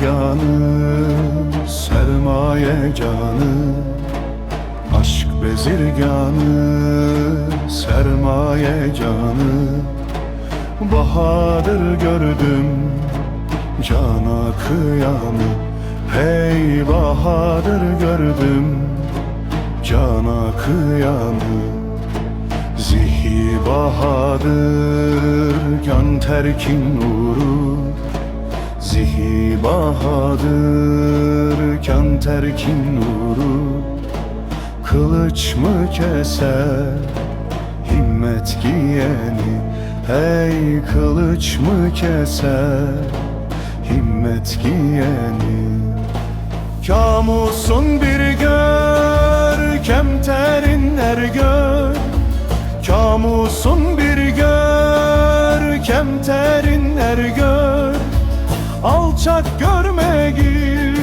bezirganı Sermaye canı Aşk bezirganı Sermaye canı. Bahadır gördüm Cana kıyamı Hey bahadır gördüm Cana kıyamı Zihi bahadır Can terkin nuru Zihi bahadır Kan terkin nuru. Kılıç mı keser Himmet giyeni? Hey kılıç mı keser Himmet giyeni? Kamusun bir gör Kemterinler gör. Kamusun bir gör Kemterinler gör Alçak görme gül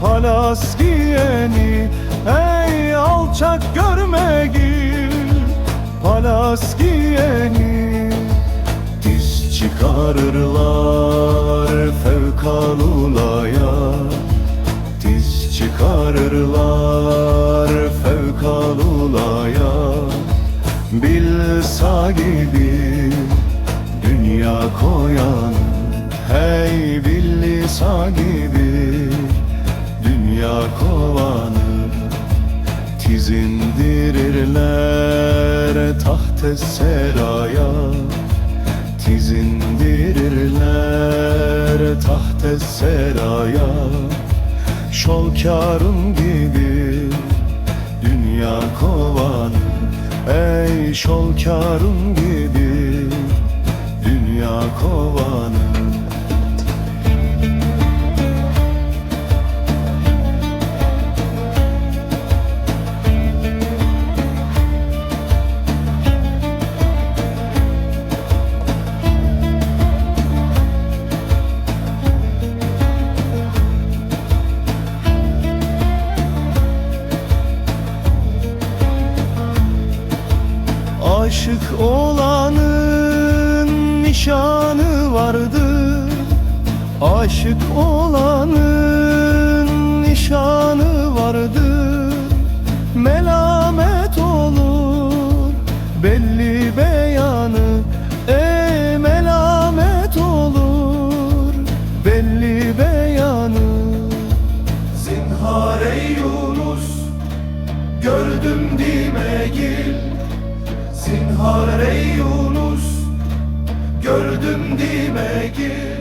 Palas giyeni Ey alçak görme gül Palas giyeni Diz çıkarırlar fevkalulaya Diz çıkarırlar fevkalulaya Bilsa gibi dünya koyan Hey billisa gibi dünya kovanı Tiz indirirler taht seraya. Tiz indirirler taht seraya. Şolkarın gibi dünya kovanı. Ey şolkarın gibi dünya kovanı Aşık olanın nişanı vardır Aşık olanın nişanı vardır Melamet olur belli beyanı Ey melamet olur belli beyanı. Zinhar ey Yunus gördüm dime gir. öldüm dime gir